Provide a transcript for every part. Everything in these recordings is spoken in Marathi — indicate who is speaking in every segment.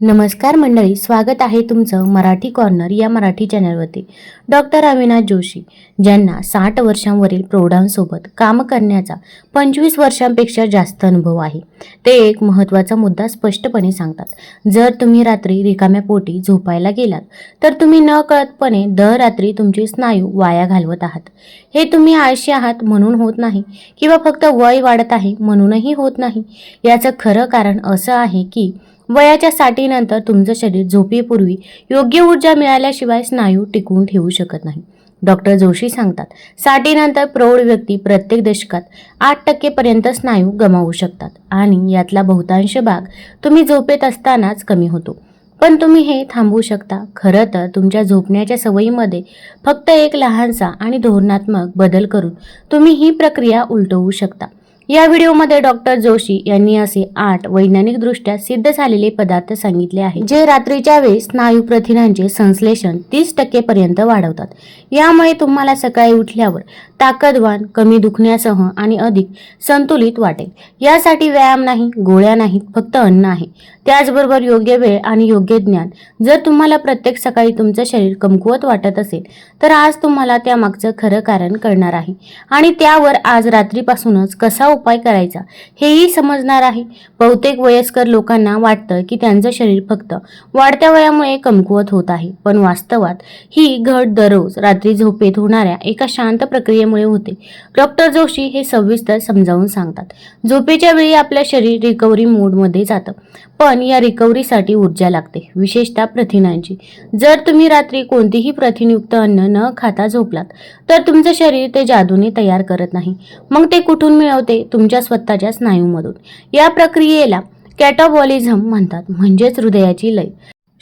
Speaker 1: नमस्कार मंडळी स्वागत आहे तुमचं मराठी कॉर्नर या मराठी चॅनलवरती डॉक्टर अविनाश जोशी ज्यांना साठ वर्षांवरील प्रौढांसोबत काम करण्याचा पंचवीस वर्षांपेक्षा जास्त अनुभव आहे. ते एक महत्त्वाचा मुद्दा स्पष्टपणे सांगतात. जर तुम्ही रात्री रिकाम्या पोटी झोपायला गेलात तर तुम्ही न कळतपणे दर रात्री तुमचे स्नायू वाया घालवत आहात. हे तुम्ही आळशी आहात म्हणून होत नाही किंवा फक्त वय वाढत आहे म्हणूनही होत नाही. याचं खरं कारण असं आहे की वयाच्या साठीनंतर तुमचं शरीर झोपेपूर्वी योग्य ऊर्जा मिळाल्याशिवाय स्नायू टिकवून ठेवू शकत नाही. डॉक्टर जोशी सांगतात साठीनंतर प्रौढ व्यक्ती प्रत्येक दशकात आठ टक्केपर्यंत स्नायू गमावू शकतात आणि यातला बहुतांश भाग तुम्ही झोपेत असतानाच कमी होतो. पण तुम्ही हे थांबवू शकता. खरं तर तुमच्या झोपण्याच्या सवयीमध्ये फक्त एक लहानसा आणि धोरणात्मक बदल करून तुम्ही ही प्रक्रिया उलटवू शकता. या व्हिडिओमध्ये डॉक्टर जोशी यांनी असे आठ वैज्ञानिकदृष्ट्या सिद्ध झालेले पदार्थ सांगितले आहे जे रात्रीच्या वेळी स्नायू प्रथिनांचे संश्लेषण तीस टक्केपर्यंत वाढवतात. यामुळे तुम्हाला सकाळी उठल्यावर ताकदवान कमी दुखण्यासह आणि अधिक संतुलित वाटेल. यासाठी व्यायाम नाही गोळ्या नाहीत फक्त अन्न आहे. त्याचबरोबर योग्य वेळ आणि योग्य ज्ञान. जर तुम्हाला प्रत्येक सकाळी तुमचं शरीर कमकुवत वाटत असेल तर आज तुम्हाला त्यामागचं खरं कारण कळणार आहे. आणि त्यावर आज रात्रीपासूनच कसा उपाय करायचा हेही समजणार आहे. बहुतेक वयस्कर लोकांना वाटतं की त्यांचं शरीर फक्त वाढत्या वयामुळे कमकुवत होत आहे. पण वास्तवात ही घट दररोज रात्री झोपेत होणाऱ्या एका शांत प्रक्रियेमुळे होते. डॉक्टर जोशी हे सविस्तर समजावून सांगतात. झोपेच्या वेळी आपलं शरीर रिकव्हरी मोडमध्ये जातं. पण या रिकव्हरीसाठी ऊर्जा लागते विशेषतः प्रथिनांची. जर तुम्ही रात्री कोणतीही प्रथिनयुक्त अन्न न खाता झोपलात तर तुमचं शरीर ते जादूने तयार करत नाही. मग ते कुठून मिळवते? तुमच्या स्वतःच्या स्नायूमधून. या प्रक्रियेला कॅटाबॉलिझम म्हणतात. म्हणजेच हृदयाची लय.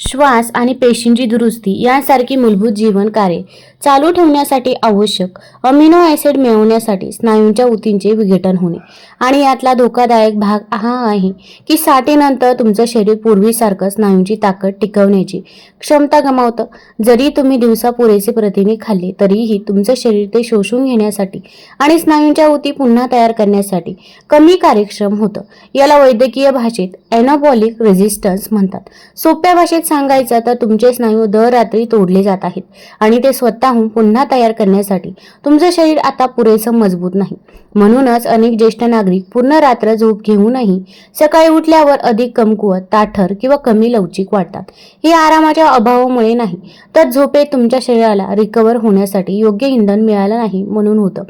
Speaker 1: श्वास आणि पेशींची दुरुस्ती यासारखी मूलभूत जीवन कार्ये चालू ठेवण्यासाठी आवश्यक अमिनो ॲसिड मिळवण्यासाठी स्नायूंच्या ऊतींचे विघटन होणे. आणि यातला धोकादायक भाग हा आहे की साठीनंतर तुमचं शरीर पूर्वीसारखं स्नायूंची ताकद टिकवण्याची क्षमता गमावतं. जरी तुम्ही दिवसा पुरेसे प्रथिने खाल्ले तरीही तुमचं शरीर ते शोषून घेण्यासाठी आणि स्नायूंच्या ऊती पुन्हा तयार करण्यासाठी कमी कार्यक्षम होतं. याला वैद्यकीय भाषेत ॲनाबॉलिक रेझिस्टन्स म्हणतात. सोप्या भाषेत सांगायचं तर तुमचे स्नायू दर रात्री तोडले जात आहेत आणि ते स्वतःहून पुन्हा तयार करण्यासाठी तुमचं शरीर आता पुरेसं मजबूत नाही. म्हणूनच अनेक ज्येष्ठ नागरिक पूर्ण रात्र झोप घेऊनही सकाळी उठल्यावर अधिक कमकुवत ताठर किंवा कमी लवचिक वाटतात हे आरामाच्या अभावामुळे नाही तर झोपेत तुमच्या शरीराला रिकवर होण्यासाठी योग्य इंधन मिळालं नाही म्हणून होतं.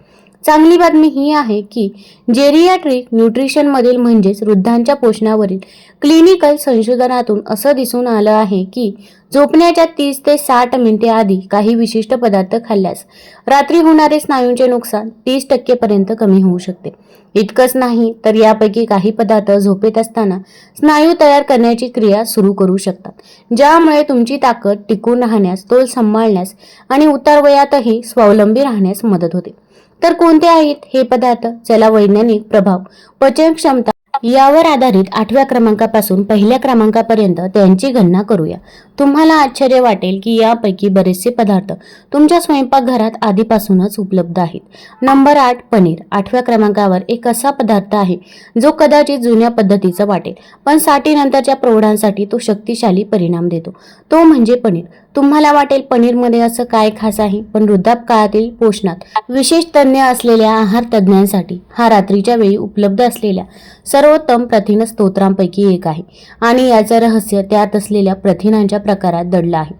Speaker 1: चांगली बातमी ही आहे की जेरियाट्रिक न्यूट्रिशनमधील म्हणजेच वृद्धांच्या पोषणावरील क्लिनिकल संशोधनातून असं दिसून आलं आहे की झोपण्याच्या तीस ते साठ मिनिटे आधी काही विशिष्ट पदार्थ खाल्ल्यास रात्री होणारे स्नायूंचे नुकसान तीस टक्केपर्यंत कमी होऊ शकते. इतकंच नाही तर यापैकी काही पदार्थ झोपेत असताना स्नायू तयार करण्याची क्रिया सुरू करू शकतात ज्यामुळे तुमची ताकद टिकून राहण्यास तोल सांभाळण्यास आणि उतारवयातही स्वावलंबी राहण्यास मदत होते. तर कोणते आहेत हे पदार्थ? चला वैज्ञानिक प्रभाव पचन क्षमता यावर आधारित आठव्या क्रमांकापासून पहिल्या क्रमांकापर्यंत त्यांची गणना करूया. तुम्हाला आश्चर्य वाटेल की यापैकी बरेचसे पदार्थ तुमच्या स्वयंपाकघरात आधीपासूनच उपलब्ध आहेत. नंबर आठ पनीर. आठव्या क्रमांकावर एक असा पदार्थ आहे जो कदाचित जुन्या पद्धतीचा वाटेल पण साठीनंतरच्या प्रौढांसाठी तो शक्तिशाली परिणाम देतो. तो म्हणजे पनीर. तुम्हाला वाटेल पनीरमध्ये असं काय खास आहे पण वृद्धापकाळातील पोषणात विशेष तज्ज्ञ असलेल्या आहार तज्ज्ञांसाठी हा रात्रीच्या वेळी उपलब्ध असलेल्या सर्वोत्तम प्रथिन स्तोत्रांपैकी एक आहे. आणि याचं रहस्य त्यात असलेल्या प्रथिनांच्या प्रकारात दडला आहे.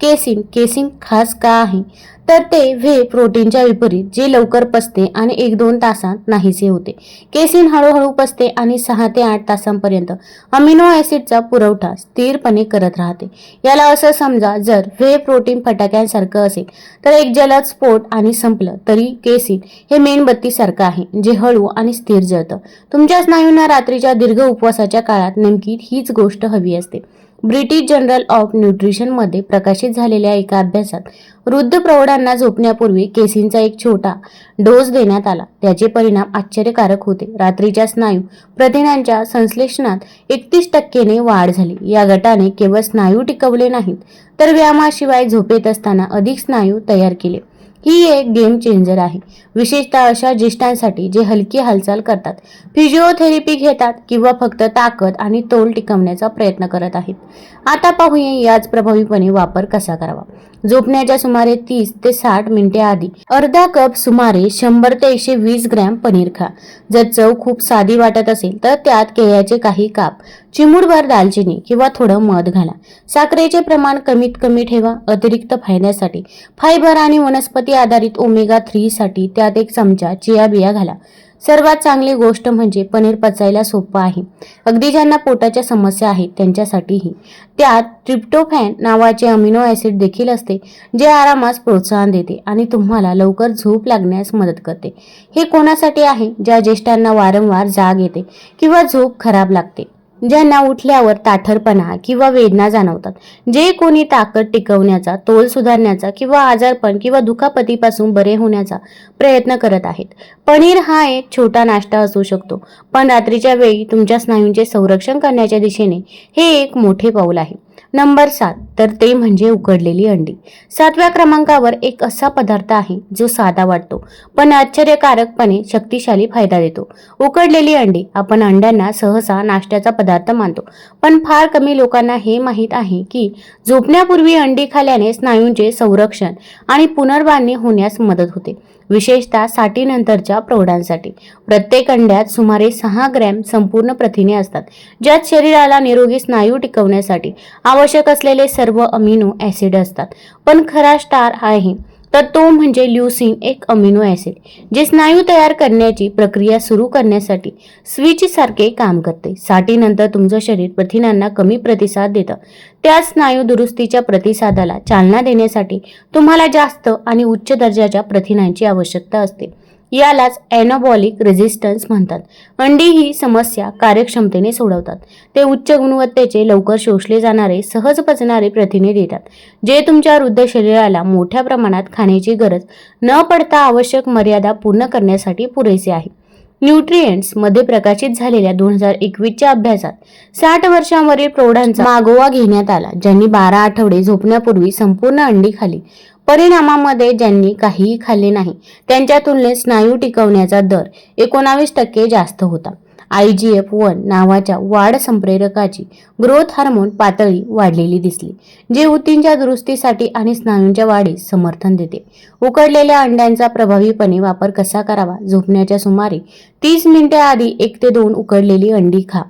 Speaker 1: केसिन केसिन खास का आहे? तर ते व्हे प्रोटीनच्या विपरीत जे लवकर पचते आणि एक दोन तासात नाहीसे होते. केसिन हळूहळू पचते आणि सहा ते आठ तासांपर्यंत अमिनो ॲसिडचा पुरवठा स्थिरपणे करत राहते. याला असं समजा जर व्हे प्रोटीन फटाक्यांसारखं असेल तर एक जलद स्फोट आणि संपलं तरी केसिन हे मेणबत्तीसारखं आहे जे हळू आणि स्थिर जळतं. तुमच्या स्नायूंना रात्रीच्या दीर्घ उपवासाच्या काळात नेमकी हीच गोष्ट हवी असते. ब्रिटिश जर्नल ऑफ न्यूट्रिशनमध्ये प्रकाशित झालेल्या एका अभ्यासात वृद्ध प्रौढांना झोपण्यापूर्वी केसींचा एक छोटा डोस देण्यात आला. त्याचे परिणाम आश्चर्यकारक होते. रात्रीच्या स्नायू प्रथिनांच्या संश्लेषणात एकतीस टक्केने वाढ झाली. या गटाने केवळ स्नायू टिकवले नाहीत तर व्यायामाशिवाय झोपेत असताना अधिक स्नायू तयार केले. ही एक गेम चेंजर आहे. विशेषतः अशा ज्येष्ठांसाठी जे हलकी हालचाल करतात. फिजिओथेरपी घेतात किंवा फक्त ताकद आणि तोल टिकवण्याचा प्रयत्न करत आहेत. आता पाहूया याच प्रभावीपणे वापर कसा करावा. झोपण्याच्या सुमारे तीस ते साठ मिनिटे आधी अर्धा कप सुमारे शंभर ते एकशे वीस ग्रॅम पनीर खा. जर चव खूप साधी वाटत असेल तर त्यात केळ्याचे काही काप चिमूटभर दालचिनी किंवा थोडं मध घाला. साखरेचे प्रमाण कमीत कमी ठेवा. अतिरिक्त फायद्यासाठी. फायबर आणि वनस्पती आधारित ओमेगा थ्रीसाठी त्यात एक चमचा चिया बिया घाला. सर्वात चांगली गोष्ट म्हणजे पनीर पचायला सोपं आहे. अगदी ज्यांना पोटाच्या समस्या आहेत त्यांच्यासाठीही. त्यात ट्रिप्टोफॅन नावाचे अमिनो ॲसिड देखील असते जे आरामास प्रोत्साहन देते आणि तुम्हाला लवकर झोप लागण्यास मदत करते. हे कोणासाठी आहे? ज्या ज्येष्ठांना वारंवार जाग येते किंवा झोप खराब लागते. ज्यांना उठल्यावर ताठरपणा किंवा वेदना जाणवतात. जे कोणी ताकद टिकवण्याचा तोल सुधारण्याचा किंवा आजारपण किंवा दुखापतीपासून बरे होण्याचा प्रयत्न करत आहेत. पनीर हा एक छोटा नाश्ता असू शकतो पण रात्रीच्या वेळी तुमच्या स्नायूंचे संरक्षण करण्याच्या दिशेने हे एक मोठे पाऊल आहे. नंबर सात. तर ते म्हणजे उकडलेली अंडी. सातव्या क्रमांकावर एक असा पदार्थ आहे जो साधा वाटतो पण आश्चर्यकारकपणे शक्तिशाली फायदा देतो. उकडलेली अंडी आपण अंड्यांना सहसा नाश्त्याचा पदार्थ मानतो पण फार कमी लोकांना हे माहीत आहे की झोपण्यापूर्वी अंडी खाल्याने स्नायूंचे संरक्षण आणि पुनर्बांधणी होण्यास मदत होते. विशेषतः साठीनंतरच्या प्रौढांसाठी. प्रत्येक अंड्यात सुमारे सहा ग्रॅम संपूर्ण प्रथिने असतात ज्यात शरीराला निरोगी स्नायू टिकवण्यासाठी आवश्यक असलेले सर्व अमिनो ॲसिड असतात. पण खरा स्टार आहे तर तो म्हणजे ल्युसिन एक अमिनो ॲसिड जे स्नायू तयार करण्याची प्रक्रिया सुरू करण्यासाठी स्विच सारखे काम करते. साठीनंतर तुमचं शरीर प्रथिनांना कमी प्रतिसाद देतं. त्या स्नायू दुरुस्तीच्या प्रतिसादाला चालना देण्यासाठी तुम्हाला जास्त आणि उच्च दर्जाच्या प्रथिनांची आवश्यकता असते. यालाच ॲनोबॉलिक रेझिस्टन्स म्हणतात. अंडी ही समस्या कार्यक्षमतेने सोडवतात. ते उच्च गुणवत्तेचे लवकर शोषले जाणारे सहज पचणारे प्रथिने देतात. जे तुमच्या वृद्ध शरीराला मोठ्या प्रमाणात खाण्याची गरज न पडता आवश्यक मर्यादा पूर्ण करण्यासाठी पुरेसे आहे. न्यूट्रिएंट्समध्ये प्रकाशित झालेल्या दोन हजार एकवीसच्या अभ्यासात साठ वर्षांवरील प्रौढांचा मागोवा घेण्यात आला ज्यांनी बारा आठवडे झोपण्यापूर्वी संपूर्ण अंडी खाली. परिणामामध्ये ज्यांनी काहीही खाल्ले नाही त्यांच्या तुलनेत स्नायू टिकवण्याचा दर एकोणावीस टक्के जास्त होता. आय जी एफ वन नावाच्या वाढ संप्रेरकाची ग्रोथ हार्मोन पातळी वाढलेली दिसली जे ऊतींच्या दुरुस्तीसाठी आणि स्नायूंच्या वाढीस समर्थन देते. उकडलेल्या अंड्यांचा प्रभावीपणे वापर कसा करावा? झोपण्याच्या सुमारे तीस मिनिटे आधी एक ते दोन उकडलेली अंडी खा.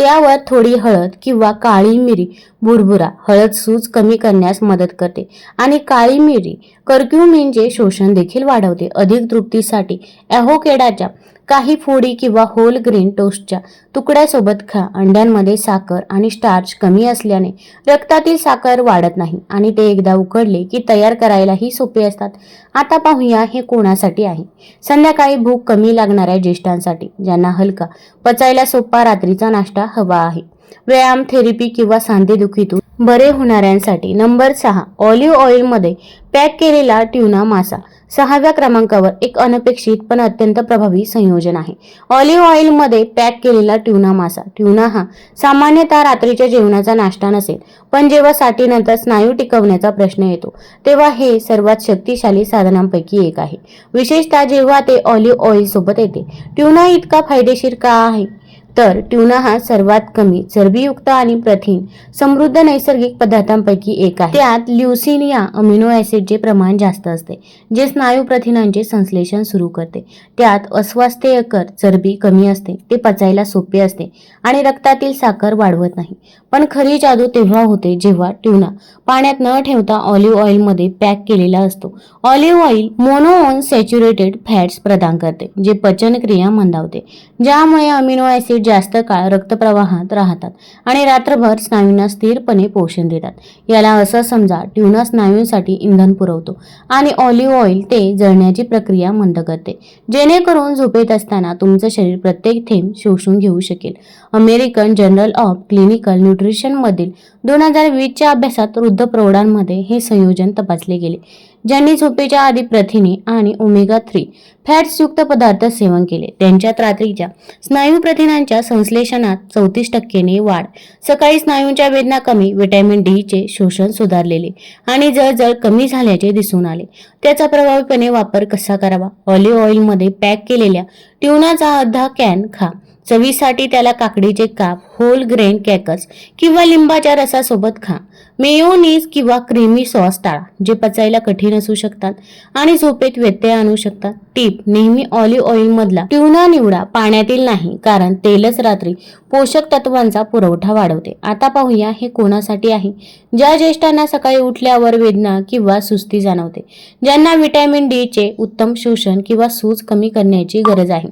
Speaker 1: त्यावर थोडी हळद किंवा काळी मिरी बुरबुरा हळद सूज कमी करण्यास मदत करते. आणि काळी मिरी कर्क्युमिनचे म्हणजे शोषण देखील वाढवते. अधिक तृप्तीसाठी ॲव्होकेडाच्या काही फोडी किंवा होल ग्रीन टोस्टच्या तुकड्यासोबत खा. अंड्यांमध्ये साखर आणि स्टार्च कमी असल्याने रक्तातील साखर वाढत नाही आणि ते एकदा उकडले की तयार करायलाही सोपे असतात. आता पाहूया हे कोणासाठी आहे. संध्याकाळी भूक कमी लागणाऱ्या ज्येष्ठांसाठी ज्यांना हलका पचायला सोपा रात्रीचा नाश्ता हवा आहे. व्यायाम थेरपी किंवा सांधेदुखीतून बरे होणाऱ्यांसाठी नंबर सहा ऑलिव्ह ऑइलमध्ये पॅक केलेला ट्यूना मासा. सहाव्या क्रमांकावर एक अनपेक्षित पण अत्यंत प्रभावी संयोजन आहे. ऑलिव्ह ऑइलमध्ये पॅक केलेला ट्यूना मासा. ट्यूना हा सामान्यतः रात्रीच्या जेवणाचा नाश्ता नसेल पण जेव्हा साठीनंतर स्नायू टिकवण्याचा प्रश्न येतो तेव्हा हे सर्वात शक्तिशाली साधनांपैकी एक आहे. विशेषतः जेव्हा ते ऑलिव्ह ऑइल सोबत येते. ट्यूना इतका फायदेशीर का आहे? तर ट्यूना हा सर्वात कमी चरबीयुक्त आणि प्रथिन समृद्ध नैसर्गिक पदार्थांपैकी एक आहे. त्यात ल्युसिन या अमिनो ऍसिडचे प्रमाण जास्त असते जे स्नायू प्रथिनांचे संश्लेषण सुरू करते. त्यात अस्वास्थ्यकर चरबी कमी असते ते पचायला सोपे असते आणि रक्तातील साखर वाढवत नाही. पण खरी जादू तेव्हा होते जेव्हा ट्यूना पाण्यात न ठेवता ऑलिव्ह ऑइलमध्ये पॅक केलेला असतो. Olive oil monounsaturated fats प्रदान करते जे पचनक्रिया मंदावते ज्यामुळे अमिनो ॲसिड जास्त काळ रक्तप्रवाहात राहतात आणि रात्रभर स्नायूंना स्थिरपणे पोषण देतात. याला असं समजा ट्युना स्नायूंसाठी इंधन पुरवतो आणि ऑलिव्ह ऑइल ते जळण्याची प्रक्रिया मंद करते. जेणेकरून झोपेत असताना तुमचं शरीर प्रत्येक थेंब शोषून घेऊ शकेल. अमेरिकन जर्नल ऑफ क्लिनिकल न्यूट्रिशनमधील दोन हजार वीसच्या अभ्यासात वृद्ध प्रौढांमध्ये हे संयोजन तपासले गेले. ज्यांनी झोपेच्या आधी प्रथिने आणि ओमेगा थ्री फॅट्सयुक्त पदार्थ सेवन केले. त्यांच्यात रात्रीच्या स्नायू प्रथिनांच्या संश्लेषणात चौतीस टक्केने वाढ. सकाळी स्नायूंच्या वेदना कमी व्हिटॅमिन डीचे शोषण सुधारलेले आणि जळजळ कमी झाल्याचे दिसून आले. त्याचा प्रभावीपणे वापर कसा करावा? ऑलिव्ह ऑइलमध्ये पॅक केलेल्या ट्युनाचा अर्धा कॅन खा. चवीसाठी त्याला काकडीचे काप होल ग्रेन कॅकस किंवा लिंबाच्या रसासोबत खा. मेयोनीज किंवा क्रीमी सॉस टाळा जे पचायला कठीण असू शकतात आणि झोपेत व्यत्यय आणू शकतात. टीप नेहमी ऑलिव्ह ऑइल मधला ट्युना निवडा पाण्यातील नाही कारण तेलच रात्री पोषक तत्वांचा पुरवठा वाढवते. आता पाहूया हे कोणासाठी आहे. ज्या ज्येष्ठांना सकाळी उठल्यावर वेदना किंवा सुस्ती जाणवते ज्यांना व्हिटॅमिन डी चे उत्तम शोषण किंवा सूज कमी करण्याची गरज आहे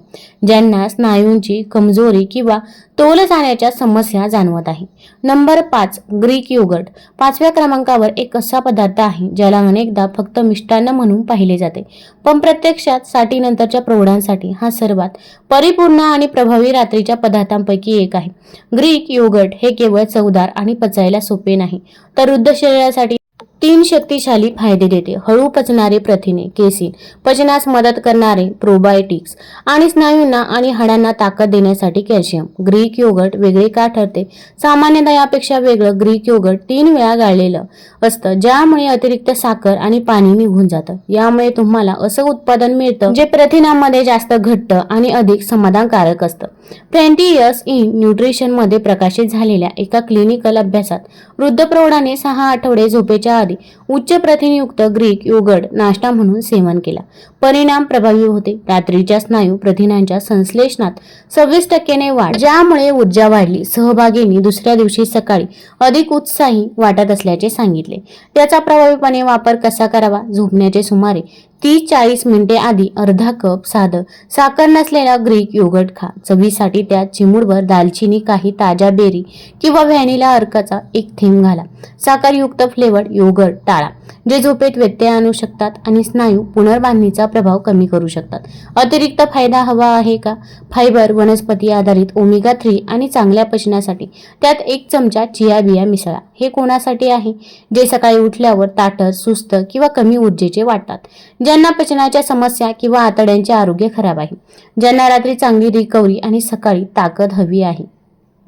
Speaker 1: ज्यांना स्नायूंची कमजोरी किंवा तोल जाण्याच्या समस्या जाणवत आहे. नंबर पाच ग्रीक योगर्ट. पाचव्या क्रमांकावर एक असा पदार्थ आहे ज्याला अनेकदा फक्त मिष्टान्न म्हणून पाहिले जाते. पण प्रत्यक्षात साठीनंतरच्या प्रौढांसाठी हा सर्वात परिपूर्ण आणि प्रभावी रात्रीच्या पदार्थांपैकी एक आहे. ग्रीक योगर्ट हे केवळ चवदार आणि पचायला सोपे नाही तर वृद्ध शरीरासाठी तीन शक्तिशाली फायदे देते. हळू पचणारे प्रथिने केसिन पचनास मदत करणारे प्रोबायोटिक्स आणि स्नायूंना आणि हाडांना ताकद देण्यासाठी कॅल्शियम ग्रीक योगर्ट वेगळे का ठरते? सामान्यतः यापेक्षा वेगळं ग्रीक योगर्ट तीन वेळा गाळलेलं असतं ज्यामुळे अतिरिक्त साखर आणि पाणी निघून जातं. यामुळे तुम्हाला असं उत्पादन मिळतं जे प्रथिनांमध्ये जास्त घट्ट आणि अधिक समाधानकारक असतं. प्रेंटियस इन न्यूट्रिशनमध्ये प्रकाशित झालेल्या एका क्लिनिकल अभ्यासात वृद्ध प्रौढाने सहा आठवडे झोपेच्या आधी उच्च प्रथिनयुक्त ग्रीक योगड नाश्ता म्हणून सेवन केला. परिणाम प्रभावी होते. रात्रीच्या स्नायू प्रथिनांच्या संश्लेषणात सव्वीस टक्क्याने वाढ ज्यामुळे ऊर्जा वाढली. सहभागींनी दुसऱ्या दिवशी सकाळी अधिक उत्साही वाटत असल्याचे सांगितले. त्याचा प्रभावीपणे वापर कसा करावा? झोपण्याचे सुमारे तीस चाळीस मिनिटे आधी अर्धा कप साधं. साखर नसलेला ग्रीक योगर्ट खा. चवीसाठी त्यात चिमूडभर दालचिनी काही ताज्या बेरी किंवा व्हॅनिला अर्काचा एक थेंब घाला. साखरयुक्त फ्लेवर योगर्ट टाळा जे झोपेत व्यत्यय आणू शकतात आणि स्नायू पुनर्बांधणीचा प्रभाव कमी करू शकतात. अतिरिक्त फायदा हवा आहे का? फायबर वनस्पती आधारित ओमेगा थ्री आणि चांगल्या पचनासाठी त्यात एक चमचा चिया बिया मिसळा. हे कोणासाठी आहे? जे सकाळी उठल्यावर ताटत सुस्त किंवा कमी ऊर्जेचे वाटतात. ज्यांना पचनाच्या समस्या किंवा आतड्यांचे आरोग्य खराब आहे. ज्यांना रात्री चांगली रिकव्हरी आणि सकाळी ताकद हवी आहे.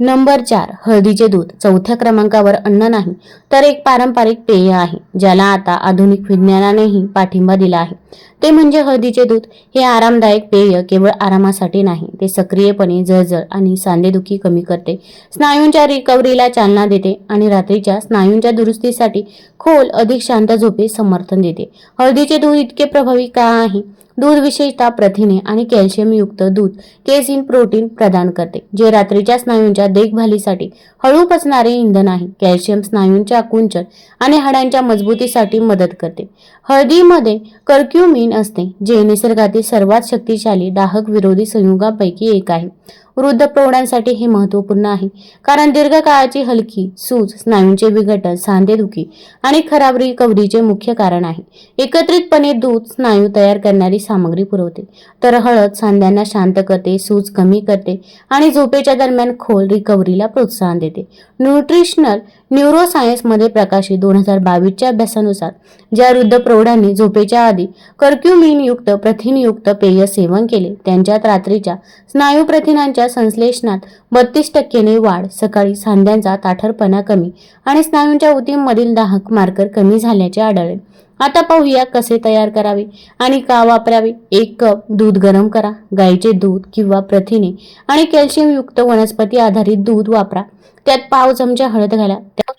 Speaker 1: नंबर चार हळदीचे दूध चौथ्या क्रमांकावर अन्न नाही तर एक पारंपरिक पेय आहे ज्याला आता आधुनिक विज्ञानानेही पाठिंबा दिला आहे. ते म्हणजे हळदीचे दूध. हे आरामदायक पेय केवळ आरामासाठी नाही ते सक्रियपणे जळजळ आणि सांधेदुखी कमी करते. स्नायूंच्या रिकव्हरीला चालना देते आणि रात्रीच्या स्नायूंच्या दुरुस्तीसाठी खोल अधिक शांत झोपे समर्थन देते. हळदीचे दूध इतके प्रभावी का आहे? दूध विशेषतः प्रथिने आणि कॅल्शियमयुक्त दूध केसिन प्रोटीन प्रदान करते जे रात्रीच्या स्नायूंच्या देखभालीसाठी हळू पचणारे इंधन आहे. कॅल्शियम स्नायूंच्या आकुंचन आणि हाडांच्या मजबूतीसाठी मदत करते. हळदीमध्ये कर्क्युमिन असते जे निसर्गातील सर्वात शक्तिशाली दाहक विरोधी संयुगापैकी एक आहे. वृद्ध प्रौढांसाठी हे महत्त्वपूर्ण आहे. कारण दीर्घकाळाची हलकी सूज स्नायूंचे विघटन सांधेदुखी आणि खराब रिकव्हरीचे मुख्य कारण आहे. एकत्रितपणे दूध स्नायू तयार करणारी सामग्री पुरवते. तर हळद सांध्यांना शांत करते सूज कमी करते आणि झोपेच्या दरम्यान खोल रिकव्हरीला प्रोत्साहन देते. न्यूट्रिशनल न्यूरोसायन्समध्ये प्रकाशित दोन हजार बावीसच्या अभ्यासानुसार ज्या वृद्ध प्रौढांनी झोपेच्या आधी कर्क्युमिनयुक्त प्रथिनयुक्त पेय सेवन केले त्यांच्यात रात्रीच्या स्नायू प्रथिनांच्या संश्लेषणात बत्तीस टक्केने वाढ सकाळी सांध्यांचा ताठरपणा कमी आणि स्नायूंच्या उतीमधील दाहक मार्कर कमी झाल्याचे आढळले. आता पाहूया कसे तयार करावे आणि का वापरावे. एक कप दूध गरम करा. गाईचे दूध किंवा प्रथिने आणि कॅल्शियमयुक्त वनस्पती आधारित दूध वापरा. त्यात पाव चमचा हळद घाला.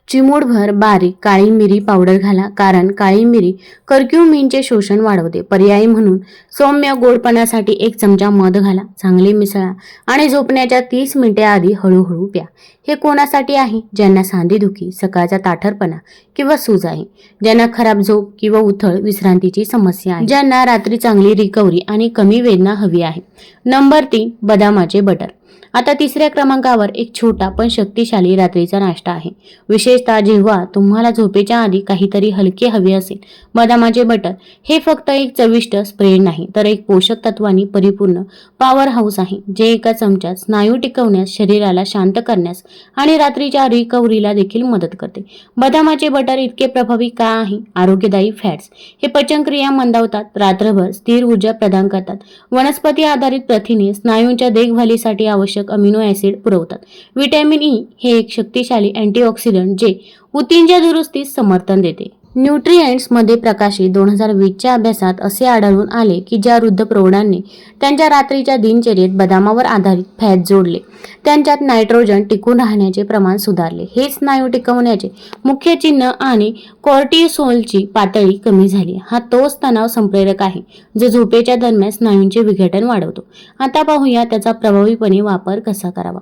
Speaker 1: चिमूडभर बारीक काळी मिरी पावडर घाला कारण काळी मिरी कर्क्युमिनचे शोषण वाढवते. पर्यायी म्हणून सौम्य गोडपणासाठी एक चमचा मध घाला चांगले मिसळा आणि झोपण्याच्या तीस मिनिटे आधी हळूहळू प्या. हे कोणासाठी आहे? ज्यांना सांधेदुखी सकाळचा ताठरपणा किंवा सूज आहे. ज्यांना खराब झोप किंवा उथळ विश्रांतीची समस्या आहे. ज्यांना रात्री चांगली रिकव्हरी आणि कमी वेदना हवी आहे. नंबर तीन बदामाचे बटर. आता तिसऱ्या क्रमांकावर एक छोटा पण शक्तिशाली रात्रीचा नाश्ता आहे. विशेषतः जेव्हा तुम्हाला झोपेच्या आधी काहीतरी हलके हवे असेल बदामाचे बटर हे फक्त एक चविष्ट स्प्रेड नाही तर एक पोषक तत्वांनी परिपूर्ण पॉवर हाऊस आहे जे एका चमच्यात स्नायू टिकवण्यास शरीराला शांत करण्यास आणि रात्रीच्या रिकव्हरीला देखील मदत करते. बदामाचे बटर इतके प्रभावी का आहे? आरोग्यदायी फॅट्स हे पचनक्रिया मंदावतात रात्रभर स्थिर ऊर्जा प्रदान करतात. वनस्पती आधारित प्रथिने स्नायूंच्या देखभालीसाठी आवश्यक आवश्यक अमिनो ऍसिड पुरवतात. व्हिटॅमिन ई हे एक शक्तिशाली अँटीऑक्सिडंट जे ऊतींच्या दुरुस्तीस समर्थन देते. न्यूट्रिएंट्समध्ये प्रकाशित दोन हजार वीसच्या अभ्यासात असे आढळून आले की ज्या वृद्ध प्रौढांनी त्यांच्या रात्रीच्या दिनचर्येत बदामावर आधारित फॅट जोडले त्यांच्यात नायट्रोजन टिकून राहण्याचे प्रमाण सुधारले. हे स्नायू टिकवण्याचे मुख्य चिन्ह आणि कॉर्टिसोलची पातळी कमी झाली. हा तोच तणाव संप्रेरक आहे जो झोपेच्या दरम्यान स्नायूंचे विघटन वाढवतो. आता पाहूया त्याचा प्रभावीपणे वापर कसा करावा.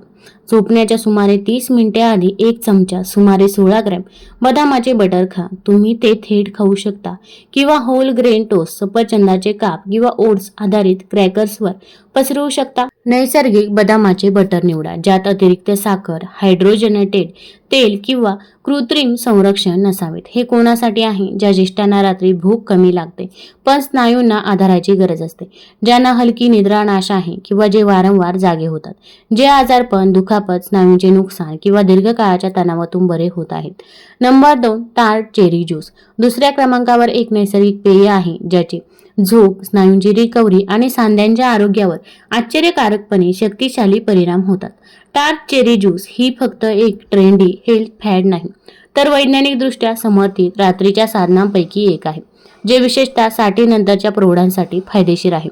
Speaker 1: झोपण्याच्या सुमारे तीस मिनिटे आधी एक चमचा सुमारे सोळा ग्रॅम बदामाचे बटर खा. तुम्ही ते थेट खाऊ शकता. किंवा होल ग्रेन टोस्ट सफरचंदाचे काप किंवा ओट्स आधारित क्रॅकर्सवर पसरवू शकता. नैसर्गिक बदामाचे बटर निवडा ज्यात अतिरिक्त साखर हायड्रोजनेटेड तेल किंवा कृत्रिम संरक्षण नसावेत. हे कोणासाठी आहे? ज्या ज्येष्ठांना रात्री भूक कमी लागते पण स्नायूंना आधाराची गरज असते. ज्यांना हलकी निद्रा नाश आहे किंवा जे वारंवार जागे होतात. जे आजारपण दुखापत स्नायूंचे नुकसान किंवा दीर्घकाळाच्या तणावातून बरे होत आहेत. नंबर दोन तार चेरी ज्यूस. दुसऱ्या क्रमांकावर एक नैसर्गिक पेय आहे ज्याचे झोप स्नायूंची रिकव्हरी आणि सांध्यांच्या आरोग्यावर आश्चर्यकारकपणे शक्तिशाली परिणाम होतात. टार्क चेरी ज्यूस ही फक्त एक ट्रेंडी हेल्थ फॅड नाही तर वैज्ञानिकदृष्ट्या समर्थित रात्रीच्या साधनांपैकी एक आहे जे विशेषतः साठीनंतरच्या प्रौढांसाठी फायदेशीर आहे.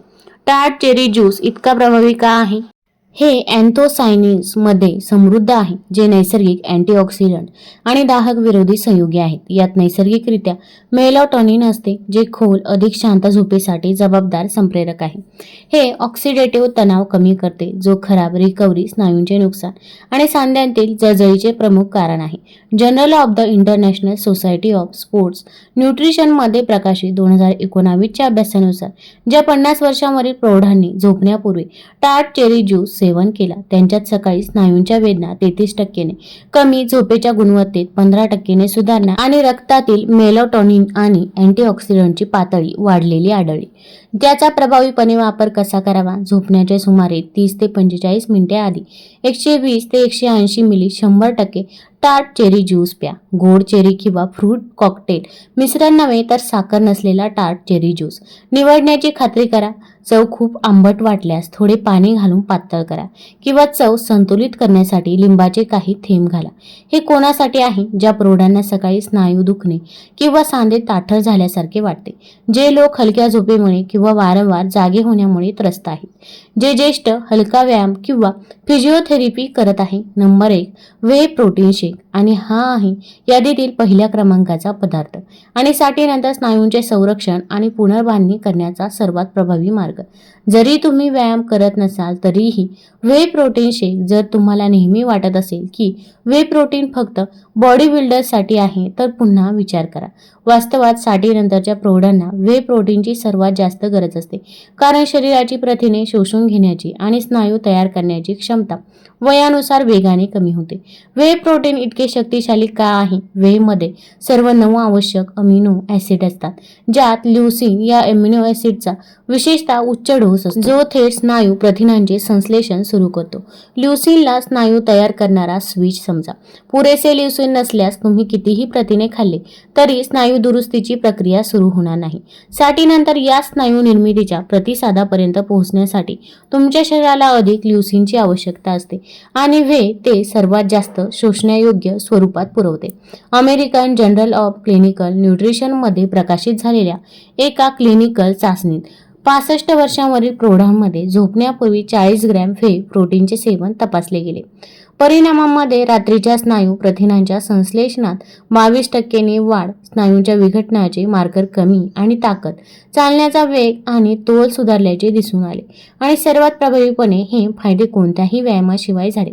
Speaker 1: टार्ट चेरी ज्यूस इतका प्रभावी का आहे? हे अँथोसायनिन्समध्ये समृद्ध आहे जे नैसर्गिक अँटीऑक्सिडंट आणि दाहक विरोधी संयुगे आहेत. यात नैसर्गिकरित्या मेलॉटॉनिन असते जे खोल अधिक शांत झोपेसाठी जबाबदार संप्रेरक आहे. हे ऑक्सिडेटिव्ह तणाव कमी करते जो खराब रिकव्हरी स्नायूंचे नुकसान आणि सांध्यांतील जळजळीचे प्रमुख कारण आहे. Journal of the International Society of Sports न्यूट्रिशनमध्ये प्रकाशित दोन हजार एकोणावीसच्या अभ्यासानुसार ज्या पन्नास वर्षांवरील प्रौढांनी झोपण्यापूर्वी टार्ट चेरी ज्यूस सेवन केला. त्यांच्यात सकाळी स्नायूंच्या वेदना तेहतीस टक्केने कमी झोपेच्या गुणवत्तेत पंधरा टक्केने सुधारणा आणि रक्तातील मेलोटॉनिन आणि अँटीऑक्सिडंटची पातळी वाढलेली आढळली. त्याचा प्रभावीपणे वापर कसा करावा? झोपण्याच्या सुमारे तीस ते पंचेचाळीस मिनिटे आधी एकशे वीस ते एकशे ऐंशी मिली शंभर टक्के टार्ट चेरी ज्यूस प्या. गोड चेरी किंवा फ्रूट कॉकटेल. मिश्रण नव्हे तर साखर नसलेला टार्ट चेरी ज्यूस. निवडण्याची खात्री करा. चव खूप आंबट वाटल्यास थोडे पाणी घालून पातळ करा. किंवा चव संतुलित करण्यासाठी लिंबाचे काही थेंब घाला. हे कोणासाठी आहे? ज्या प्रौढांना सकाळी स्नायू दुखणे किंवा सांधे ताठर झाल्यासारखे वाटते. जे लोक हलक्या झोपेमुळे किंवा वारंवार जागे होण्यामुळे त्रस्त आहेत. जे ज्येष्ठ हलका व्यायाम किंवा फिजिओथेरपी करत आहे. नंबर एक वे प्रोटीन शेक आणि हा आहे यादीतील पहिल्या क्रमांकाचा पदार्थ. आणि साठीनंतर स्नायूंचे संरक्षण आणि पुनर्बांधणी करण्याचा सर्वात प्रभावी मार्ग. जरी तुम्ही व्यायाम करत नसाल तरीही वे प्रोटीन शेक जर तुम्हाला नेहमी वाटत असेल की वे प्रोटीन फक्त बॉडी बिल्डरसाठी आहे तर पुन्हा विचार करा. वास्तवात साठीनंतरच्या प्रौढांना वे प्रोटीनची सर्वात जास्त गरज असते. कारण शरीराची प्रथिने शोषून घेण्याची आणि स्नायू तयार करण्याची क्षमता वयानुसार वेगाने कमी होते. वे प्रोटीन इतके शक्तिशाली का आहे? वेमध्ये सर्व नऊ आवश्यक अमिनो ॲसिड असतात ज्यात ल्युसिन या अमिनो ॲसिडचा विशेषतः उच्च डोस असतो. जो थेट स्नायू प्रथिनांचे संश्लेषण सुरू करतो. ल्युसिनला स्नायू तयार करणारा स्विच समजा. पुरेसे ल्युसिन नसल्यास तुम्ही कितीही प्रथिने खाल्ले तरी स्नायू दुरुस्तीची प्रक्रिया सुरू होणार नाही. साठीनंतर या स्नायू निर्मितीच्या प्रतिसादापर्यंत पोहोचण्यासाठी तुमच्या शरीराला अधिक ल्युसिनची आवश्यकता असते. आणि वे ते सर्वात जास्त शोषण्यायोग्य स्वरूपात पुरवते. अमेरिकन जनरल ऑफ क्लिनिकल न्यूट्रिशनमध्ये प्रकाशित झालेल्या एका क्लिनिकल चाचणीत पासष्ट वर्षांवरील प्रौढांमध्ये झोपण्यापूर्वी चाळीस ग्रॅम फे प्रोटीनचे सेवन तपासले गेले. परिणामांमध्ये रात्रीच्या स्नायू प्रथिनांच्या संश्लेषणात बावीस टक्केने वाढ स्नायूंच्या विघटनाचे मार्कर कमी आणि ताकद चालण्याचा वेग आणि तोल सुधारल्याचे दिसून आले. आणि सर्वात प्रभावीपणे हे फायदे कोणत्याही व्यायामाशिवाय झाले.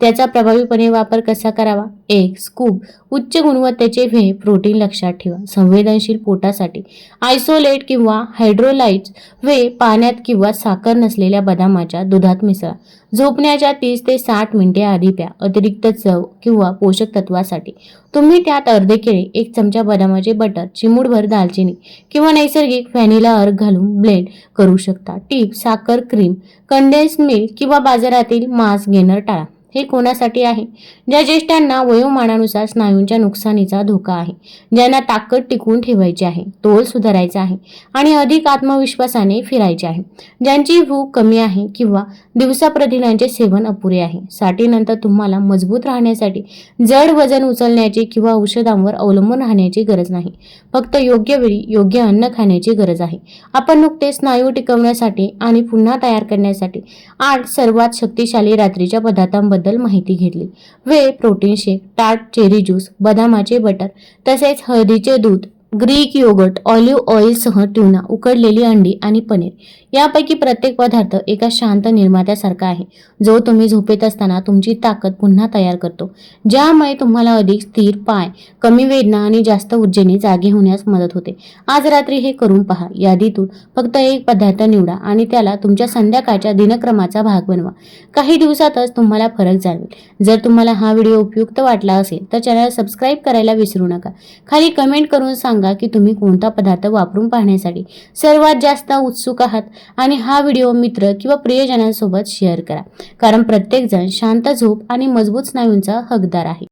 Speaker 1: त्याचा प्रभावीपणे वापर कसा करावा? एक स्कूप. उच्च गुणवत्तेचे व्हे प्रोटीन लक्षात ठेवा. संवेदनशील पोटासाठी. आयसोलेट किंवा हायड्रोलाइट्स व्हे पाण्यात किंवा साखर नसलेल्या बदामाच्या दुधात मिसळा. झोपण्याच्या तीस ते साठ मिनिटे आधी प्या. अतिरिक्त चव किंवा पोषक तत्वासाठी. तुम्ही त्यात अर्धे केळे एक चमचा बदामाचे बटर चिमूटभर दालचिनी किंवा नैसर्गिक व्हॅनिला अर्क घालून ब्लेंड करू शकता. टीप साखर क्रीम कंडेन्स मिल्क किंवा बाजारातील मांस घेणं टाळा. हे कोणासाठी आहे? ज्या ज्येष्ठांना वयोमानानुसार स्नायूंच्या नुकसानीचा धोका आहे ज्यांना ताकद टिकवून ठेवायची आहे तोल सुधारायचा आहे आणि अधिक आत्मविश्वासाने फिरायचे आहे. ज्यांची भूक कमी आहे किंवा दिवसाप्रतिनांचे सेवन अपुरे आहे साठीनंतर तुम्हाला मजबूत राहण्यासाठी जड वजन उचलण्याची किंवा औषधांवर अवलंबून राहण्याची गरज नाही. फक्त योग्य वेळी योग्य अन्न खाण्याची गरज आहे. आपण नुकते स्नायू टिकवण्यासाठी आणि पुन्हा तयार करण्यासाठी आठ सर्वात शक्तिशाली रात्रीच्या पदार्थांबद्दल माहिती घेतली. Whey protein shake tart cherry juice बदामाचे बटर तसेच हळदीचे दूध ग्रीक योगर्ट ऑलिव्ह ऑइलसह ट्युना उकडलेली अंडी आणि पनीर. यापैकी प्रत्येक पदार्थ एका शांत निर्मात्यासारखा आहे जो तुम्ही झोपेत असताना तुमची ताकद पुन्हा तयार करतो. ज्यामुळे तुम्हाला अधिक स्थिर पाय कमी वेदना आणि जास्त ऊर्जेने जागे होण्यास मदत होते. आज रात्री हे करून पहा. यादीतून फक्त एक पदार्थ निवडा आणि त्याला तुमच्या संध्याकाळच्या दिनक्रमाचा भाग बनवा. काही दिवसातच तुम्हाला फरक जाणवेल. जर तुम्हाला हा व्हिडिओ उपयुक्त वाटला असेल तर चॅनल सबस्क्राईब करायला विसरू नका. खाली कमेंट करून सांगा की तुम्ही कोणता पदार्थ वापरून पाहण्यासाठी सर्वात जास्त उत्सुक आहात आणि हा व्हिडिओ मित्र किंवा प्रियजनांसोबत शेअर करा. कारण प्रत्येकजण शांत झोप आणि मजबूत स्नायूंचा हकदार आहे.